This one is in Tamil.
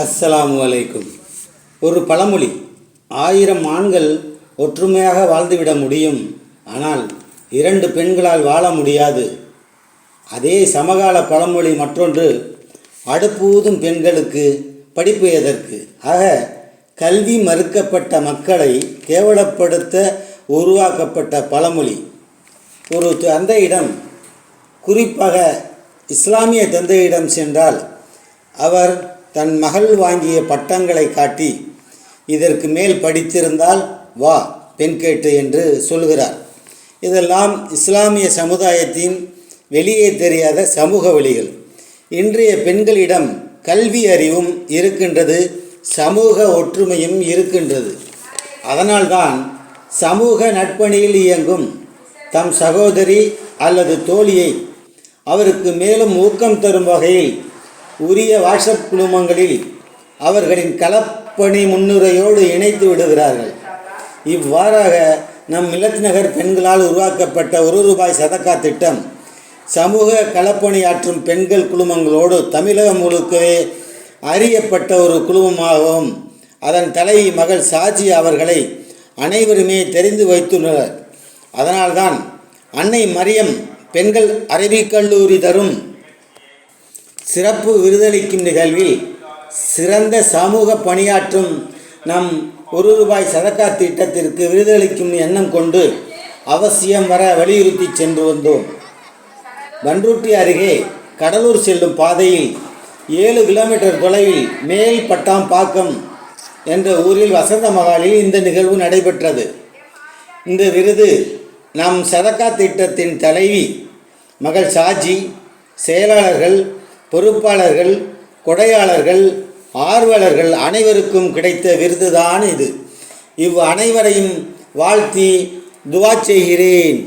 அஸ்ஸலாமு அலைக்கும். ஒரு பழமொழி ஆயிரம் ஆண்கள் ஒற்றுமையாக வாழ்ந்துவிட முடியும் ஆனால் இரண்டு பெண்களால் வாழ முடியாது. அதே சமகால பழமொழி மற்றொன்று அடுப்பூதும் பெண்களுக்கு படிப்பு எதற்கு? ஆக கல்வி மறுக்கப்பட்ட மக்களை கேவலப்படுத்த உருவாக்கப்பட்ட பழமொழி. ஒரு தந்தையிடம் குறிப்பாக இஸ்லாமிய தந்தையிடம் சென்றால் அவர் தன் மகள் வாங்கிய பட்டங்களை காட்டி இதற்கு மேல் படித்திருந்தால் வா பெண் கேட்டு என்று சொல்கிறார் இதெல்லாம் இஸ்லாமிய சமுதாயத்தின் வெளியே தெரியாத சமூக வழிகள் இன்றைய பெண்களிடம் கல்வி அறிவும் இருக்கின்றது சமூக ஒற்றுமையும் இருக்கின்றது. அதனால்தான் சமூக நட்பணியில் இயங்கும் தம் சகோதரி அல்லது தோழியை அவருக்கு மேலும் ஊக்கம் தரும் வகையில் உரிய வாட்ஸ்அப் குழுமங்களில் அவர்களின் களப்பணி முன்னுரையோடு இணைத்து விடுகிறார்கள். இவ்வாறாக நம் மில்லத் பெண்களால் உருவாக்கப்பட்ட ஒரு ரூபாய் சதக்கா திட்டம் சமூக களப்பணியாற்றும் பெண்கள் குழுமங்களோடு தமிழகம் முழுக்கவே அறியப்பட்ட ஒரு குழுமமாகவும் அதன் தலைவி மகள் சாஜி அவர்களை அனைவருமே தெரிந்து வைத்துள்ளனர். அதனால்தான் அன்னை மரியம் பெண்கள் அரபிக் கல்லூரி தரும் சிறப்பு விருதளிக்கும் நிகழ்வில் சிறந்த சமூக பணியாற்றும் நம் ஒரு ரூபாய் சதக்கா திட்டத்திற்கு விருதளிக்கும் எண்ணம் கொண்டு அவசியம் வர வலியுறுத்தி சென்று வந்தோம். பன்ருட்டி அருகே கடலூர் செல்லும் பாதையில் ஏழு கிலோமீட்டர் தொலைவில் மேல் பட்டாம்பாக்கம் என்ற ஊரில் வசந்த மகாலில் இந்த நிகழ்வு நடைபெற்றது. இந்த விருது நம் சதக்கா திட்டத்தின் தலைவி மகள் சாஜி செயலாளர்கள் பொறுப்பாளர்கள் கொடையாளர்கள் ஆர்வலர்கள் அனைவருக்கும் கிடைத்த விருதுதான் இது. இவ் அனைவரையும் வாழ்த்தி துவா செய்கிறேன்.